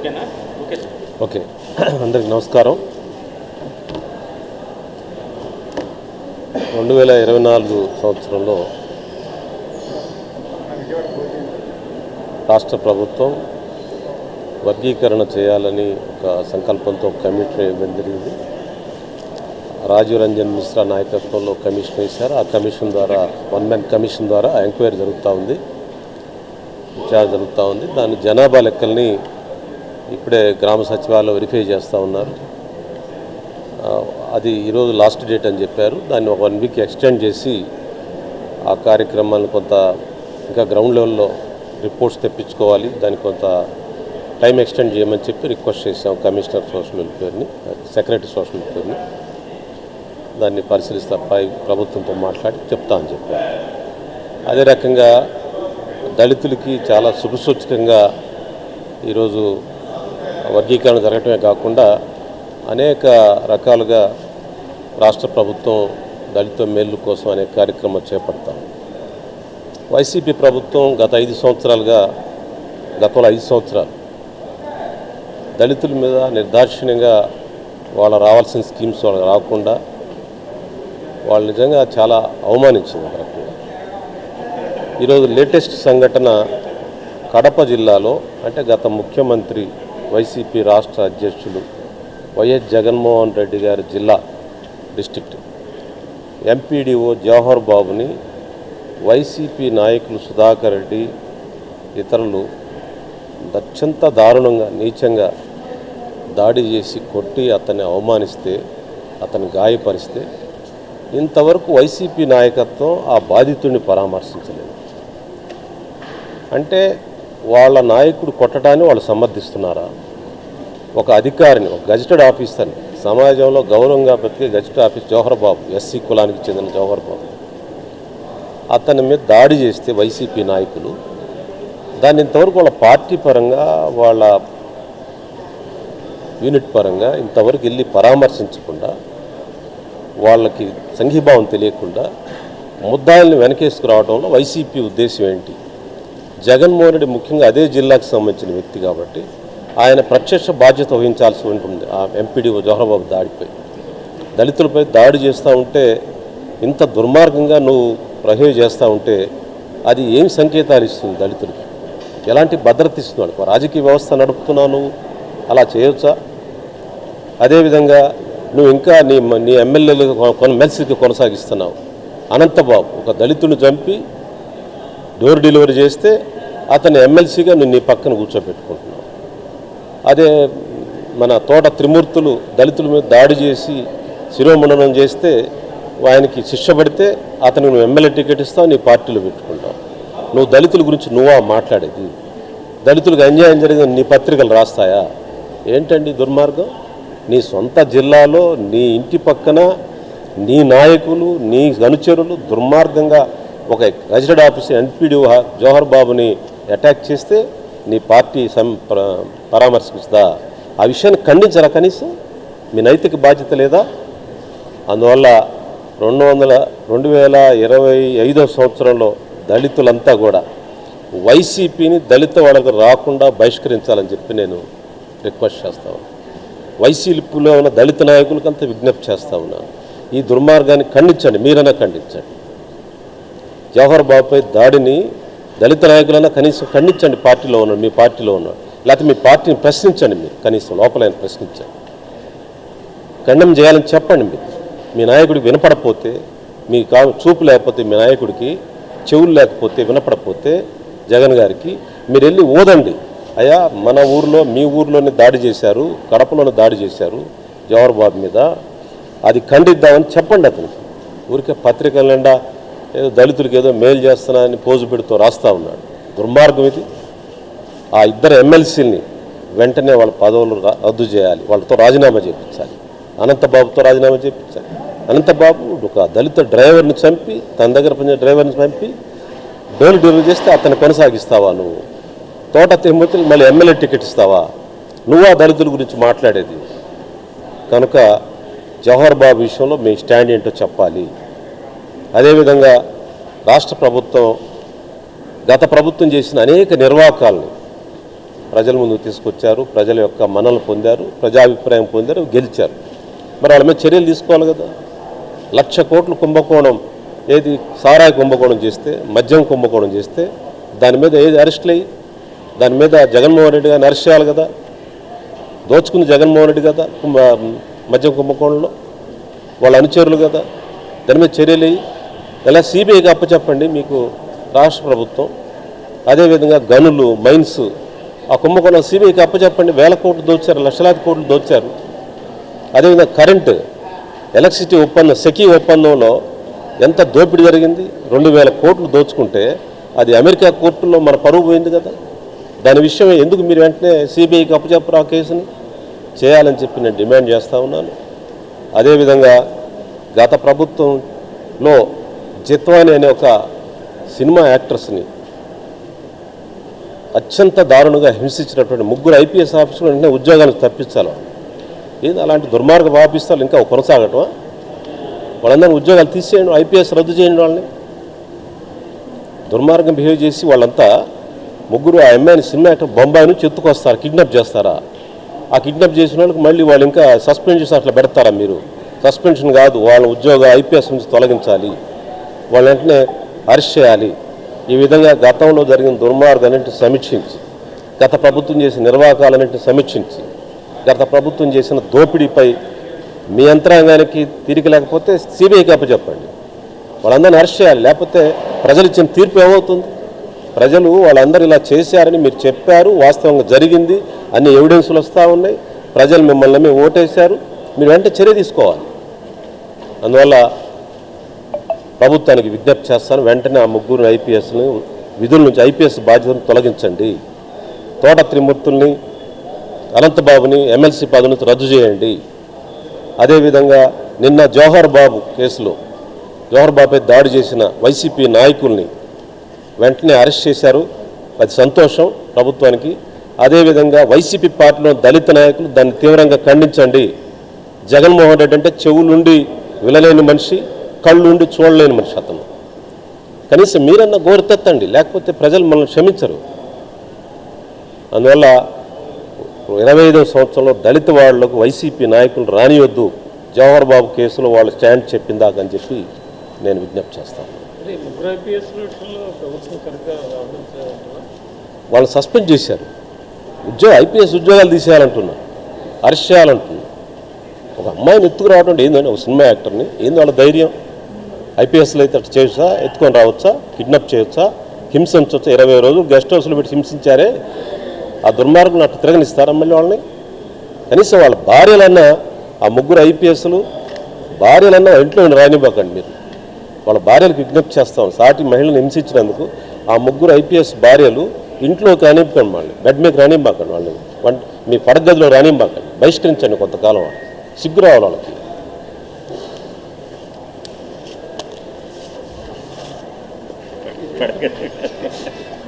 ఓకేనా? Okay okay. అందరికి నమస్కారం. రెండు వేల ఇరవై నాలుగు సంవత్సరంలో రాష్ట్ర ప్రభుత్వం వర్గీకరణ చేయాలని ఒక సంకల్పంతో కమిటీ ఇవ్వడం జరిగింది. రాజీవ్ రంజన్ మిశ్రా నాయకత్వంలో కమిషన్ వేశారు. ఆ కమిషన్ ద్వారా వన్ మ్యాన్ కమిషన్ ద్వారా ఎంక్వైరీ జరుగుతూ ఉంది. విచారణ జరుగుతూ ఉంది. దాని జనాభా లెక్కల్ని ఇప్పుడే గ్రామ సచివాలయం వెరిఫై చేస్తూ ఉన్నారు. అది ఈరోజు లాస్ట్ డేట్ అని చెప్పారు. దాన్ని ఒక వన్ వీక్ ఎక్స్టెండ్ చేసి ఆ కార్యక్రమాన్ని కొంత ఇంకా గ్రౌండ్ లెవెల్లో రిపోర్ట్స్ తెప్పించుకోవాలి. దానికి కొంత టైం ఎక్స్టెండ్ చేయమని చెప్పి రిక్వెస్ట్ చేసాం కమిషనర్ సోషల్ వెల్ఫేర్ని సెక్రటరీ సోషల్ వెల్ఫేర్ని దాన్ని పరిశీలిస్తా పై ప్రభుత్వంతో మాట్లాడి చెప్తా అని చెప్పారు. అదే రకంగా దళితులకి చాలా శుభసూచకంగా ఈరోజు వర్గీకరణ జరగటమే కాకుండా అనేక రకాలుగా రాష్ట్ర ప్రభుత్వం దళిత మేలు కోసం అనే కార్యక్రమం చేపడతాం. వైసీపీ ప్రభుత్వం గత ఐదు సంవత్సరాలుగా గతంలో ఐదు సంవత్సరాలు దళితుల మీద నిర్దాక్షిణ్యంగా వాళ్ళ రావాల్సిన స్కీమ్స్ వాళ్ళకి రాకుండా వాళ్ళు నిజంగా చాలా అవమానించింది ఒక రకంగా. ఈరోజు లేటెస్ట్ సంఘటన కడప జిల్లాలో అంటే గత ముఖ్యమంత్రి వైసీపీ రాష్ట్ర అధ్యక్షులు వైఎస్ జగన్మోహన్ రెడ్డి గారి జిల్లా డిస్టిక్ట్ ఎంపీడీఓ జవహర్ బాబుని వైసీపీ నాయకులు సుధాకర్ రెడ్డి ఇతరులు అత్యంత దారుణంగా నీచంగా దాడి చేసి కొట్టి అతన్ని అవమానిస్తే అతన్ని గాయపరిస్తే ఇంతవరకు వైసీపీ నాయకత్వం ఆ బాధితుడిని పరామర్శించలేదు. అంటే వాళ్ళ నాయకుడు కొట్టడాన్ని వాళ్ళు సమర్థిస్తున్నారా? ఒక అధికారిని ఒక గజెటెడ్ ఆఫీసర్ని సమాజంలో గౌరవంగా బ్రతికే gazetted office Jawahar Babu SC కులానికి చెందిన జవహర్ బాబు. అతని మీద దాడి చేస్తే వైసీపీ నాయకులు. దాన్ని ఇంతవరకు వాళ్ళ పార్టీ పరంగా వాళ్ళ యూనిట్ పరంగా ఇంతవరకు వెళ్ళి పరామర్శించకుండా వాళ్ళకి సంఘీభావం తెలియకుండా ముద్దాయిల్ని వెనకేసుకురావడంలో వైసీపీ ఉద్దేశం ఏంటి? జగన్మోహన్ రెడ్డి ముఖ్యంగా అదే జిల్లాకు సంబంధించిన వ్యక్తి కాబట్టి ఆయన ప్రత్యక్ష బాధ్యత వహించాల్సి ఉంటుంది. ఆ ఎంపీడీ జవహర్బాబు దాడిపై. దళితులపై దాడి చేస్తూ ఉంటే ఇంత దుర్మార్గంగా నువ్వు ప్రహేవ్ చేస్తూ ఉంటే అది ఏం సంకేతాలు ఇస్తుంది దళితులకి ఎలాంటి భద్రత ఇస్తున్నాడు? రాజకీయ వ్యవస్థ నడుపుతున్నావు అలా చేయొచ్చా? అదేవిధంగా నువ్వు ఇంకా నీ నీ ఎమ్మెల్యేలు కొన మెల్సీకి కొనసాగిస్తున్నావు. అనంతబాబు ఒక దళితుని చంపి డోర్ డెలివరీ చేస్తే అతని ఎమ్మెల్సీగా నేను నీ పక్కన కూర్చోబెట్టుకుంటున్నావు అదే మన తోట త్రిమూర్తులు దళితుల మీద దాడి చేసి శిరోమండనం చేస్తే ఆయనకి శిక్ష పడితే అతనికి నువ్వు ఎమ్మెల్యే టికెట్ ఇస్తావు నీ పార్టీలో పెట్టుకుంటావు. నువ్వు దళితుల గురించి నువ్వా మాట్లాడేది? దళితులకు అన్యాయం జరిగిందని నీ పత్రికలు రాస్తాయా? ఏంటండి దుర్మార్గం? నీ సొంత జిల్లాలో నీ ఇంటి పక్కన నీ నాయకులు నీ అనుచరులు దుర్మార్గంగా ఒక గజెటెడ్ ఆఫీసర్ ఎన్పీడీ జవహర్ బాబుని అటాక్ చేస్తే నీ పార్టీ సం ప్ర- ఆ విషయాన్ని ఖండించరా కనీసం? మీ నైతిక బాధ్యత లేదా? అందువల్ల రెండు వందల రెండు వేల ఇరవై ఐదో సంవత్సరంలో దళితులంతా కూడా వైసీపీని దళిత వాళ్ళకు రాకుండా బహిష్కరించాలని చెప్పి నేను రిక్వెస్ట్ చేస్తా ఉన్నాను వైసీపీలో ఉన్న దళిత నాయకులకంతా విజ్ఞప్తి చేస్తా ఉన్నాను ఈ దుర్మార్గాన్ని ఖండించండి మీరైనా ఖండించండి. జవహర్ బాబుపై దాడిని దళిత నాయకులైనా కనీసం ఖండించండి పార్టీలో ఉన్నాడు మీ పార్టీలో ఉన్నాడు లేకపోతే మీ పార్టీని ప్రశ్నించండి మీరు. కనీసం లోపలైన ప్రశ్నించండి. ఖండం చేయాలని చెప్పండి మీరు. మీ నాయకుడికి వినపడపోతే మీ కా చూపు లేకపోతే మీ నాయకుడికి చెవులు లేకపోతే వినపడపోతే జగన్ గారికి మీరు వెళ్ళి ఊదండి. అయ్యా మన ఊర్లో మీ ఊర్లోనే దాడి చేశారు కడపలోనే దాడి చేశారు జవహర్ బాబు మీద. అది ఖండిద్దామని చెప్పండి అతనికి. ఊరికే పత్రికల నిండా ఏదో దళితులకి ఏదో మేలు చేస్తున్నా అని పోజు పెడుతూ రాస్తా ఉన్నాడు. దుర్మార్గం ఇది. ఆ ఇద్దరు ఎమ్మెల్సీని వెంటనే వాళ్ళ పదవులు రద్దు చేయాలి. వాళ్ళతో రాజీనామా చేయించాలి అనంతబాబుతో రాజీనామా చేయించాలి అనంతబాబు ఒక దళిత డ్రైవర్ని చంపి తన దగ్గర పనిచేసే డ్రైవర్ని చంపి డోర్ డెలివరీ చేస్తే అతను కొనసాగిస్తావా నువ్వు? తోట తిమ్మతిని మళ్ళీ ఎమ్మెల్యే టికెట్ ఇస్తావా? నువ్వు ఆ దళితుల గురించి మాట్లాడేది. కనుక జవహర్ బాబు విషయంలో మీ స్టాండ్ ఏంటో చెప్పాలి. అదేవిధంగా రాష్ట్ర ప్రభుత్వం గత ప్రభుత్వం చేసిన అనేక నిర్వాహకాలను ప్రజల ముందుకు తీసుకొచ్చారు ప్రజల యొక్క మనలు పొందారు ప్రజాభిప్రాయం పొందారు గెలిచారు. మరి వాళ్ళ మీద చర్యలు తీసుకోవాలి కదా. లక్ష కోట్ల కుంభకోణం ఏది సారాయి కుంభకోణం చేస్తే మద్యం కుంభకోణం చేస్తే దాని మీద ఏది అరెస్ట్లు అయ్యి దాని మీద జగన్మోహన్ రెడ్డి గారిని అరెస్ట్ చేయాలి కదా. దోచుకుంది జగన్మోహన్ రెడ్డి కదా కుంభ మద్యం కుంభకోణంలో. వాళ్ళ అనుచరులు కదా. దాని మీద చర్యలు అయ్యి ఎలా సిబిఐకి అప్పచెప్పండి మీకు రాష్ట్ర ప్రభుత్వం అదేవిధంగా గనులు మైన్స్ ఆ కుంభకోణం సిబిఐకి అప్పచెప్పండి వేల కోట్లు దోచారు లక్షలాది కోట్లు దోచారు. అదేవిధంగా కరెంటు ఎలక్ట్రిసిటీ ఒప్పందం సెకీ ఒప్పందంలో ఎంత దోపిడీ జరిగింది? రెండు వేల కోట్లు దోచుకుంటే అది అమెరికా కోర్టులో మన పరువు పోయింది కదా. దాని విషయం ఎందుకు మీరు వెంటనే సిబిఐకి అప్పచెప్పరు ఆ కేసుని? చేయాలని చెప్పి నేను డిమాండ్ చేస్తూ ఉన్నాను. అదేవిధంగా గత ప్రభుత్వంలో జిత్వాని అనే ఒక సినిమా యాక్టర్స్ని అత్యంత దారుణంగా హింసించినటువంటి ముగ్గురు ఐపీఎస్ ఆఫీసులు వెంటనే ఉద్యోగాలకు తప్పించాలి. ఏది అలాంటి దుర్మార్గ ఆఫీసర్లు ఇంకా కొనసాగటమా? వాళ్ళందరినీ ఉద్యోగాలు తీసేయండి ఐపీఎస్ రద్దు చేయండి వాళ్ళని. దుర్మార్గం బిహేవ్ చేసి వాళ్ళంతా ముగ్గురు ఆ అమ్మాయిని సినిమా యాక్టర్ బొంబాయిని చెత్తుకొస్తారు కిడ్నాప్ చేస్తారా? ఆ కిడ్నాప్ చేసిన వాళ్ళకి మళ్ళీ వాళ్ళు ఇంకా సస్పెండ్ చేసి అట్లా పెడతారా మీరు? సస్పెన్షన్ కాదు వాళ్ళ ఉద్యోగ ఐపీఎస్ నుంచి తొలగించాలి. వాళ్ళ వెంటనే అరెస్ట్ చేయాలి. ఈ విధంగా గతంలో జరిగిన దుర్మార్గాలన్నింటిని సమీక్షించి గత ప్రభుత్వం చేసిన నిర్వాహకాలన్నింటిని సమీక్షించి గత ప్రభుత్వం చేసిన దోపిడీపై మీ యంత్రాంగానికి తిరిగి లేకపోతే సిబిఐకి అప్పచెప్పండి వాళ్ళందరిని అరెస్ట్ చేయాలి. లేకపోతే ప్రజలు ఇచ్చిన తీర్పు ఏమవుతుంది? ప్రజలు వాళ్ళందరూ ఇలా చేశారని మీరు చెప్పారు. వాస్తవంగా జరిగింది. అన్ని ఎవిడెన్సులు వస్తూ ఉన్నాయి. ప్రజలు మిమ్మల్ని నమ్మి ఓటేశారు. మీరు వెంటనే చర్య తీసుకోవాలి. అందువల్ల ప్రభుత్వానికి విజ్ఞప్తి చేస్తాను వెంటనే ఆ ముగ్గురు ఐపీఎస్ని విధుల నుంచి ఐపీఎస్ బాధ్యతను తొలగించండి. తోట త్రిమూర్తుల్ని అనంతబాబుని ఎమ్మెల్సీ పదవి నుంచి రద్దు చేయండి. అదేవిధంగా నిన్న జవహర్ బాబు కేసులో జవహర్ బాబుపై దాడి చేసిన వైసీపీ నాయకుల్ని వెంటనే అరెస్ట్ చేశారు. అది సంతోషం ప్రభుత్వానికి. అదేవిధంగా వైసీపీ పార్టీలో దళిత నాయకులు దాన్ని తీవ్రంగా ఖండించండి. జగన్మోహన్ రెడ్డి అంటే చెవులుండి విలలేని మనిషి. కళ్ళుండి చూడలేని మనిషి అతను కనీసం మీరన్నా గోరుతెత్తండి లేకపోతే ప్రజలు మనల్ని క్షమించరు. అందువల్ల ఇరవై ఐదవ సంవత్సరంలో దళిత వాళ్ళకు వైసీపీ నాయకులు రానియొద్దు జవహర్ బాబు కేసులో వాళ్ళు స్టాండ్ చెప్పిందాకని చెప్పి నేను విజ్ఞప్తి చేస్తాను? వాళ్ళు సస్పెండ్ చేశారు. ఉద్యోగ ఐపీఎస్ ఉద్యోగాలు తీసేయాలంటున్నారు. అరెస్ట్ చేయాలంటున్నారు. ఒక అమ్మాయిని ఎత్తుకురావడం అంటే ఏందండి ఒక సినిమా యాక్టర్ని ఏంది వాళ్ళ ధైర్యం. ఐపీఎస్లు అయితే అట్లా చేయొచ్చా ఎత్తుకొని రావచ్చా? కిడ్నాప్ చేయొచ్చా హింసించవచ్చా ఇరవై రోజులు గెస్ట్ హౌస్లో పెట్టి హింసించారే? ఆ దుర్మార్గులు అట్లా తిరగనిస్తారా మళ్ళీ వాళ్ళని? కనీసం వాళ్ళ భార్యలన్నా ఆ ముగ్గురు ఐపీఎస్లు భార్యలన్నా ఇంట్లో రానివ్వకండి మీరు. వాళ్ళ భార్యలకు విజ్ఞప్తి చేస్తాం. సాటి మహిళను హింసించినందుకు ఆ ముగ్గురు ఐపీఎస్ భార్యలు ఇంట్లో రానివ్వకండి వాళ్ళని. బెడ్ మీద రానివ్వకండి వాళ్ళని. మీ పడగదిలో రానివ్వకండి. బహిష్కరించండి కొంతకాలం వాళ్ళు. సిగ్గు రావాలి వాళ్ళకి. கிடைக்க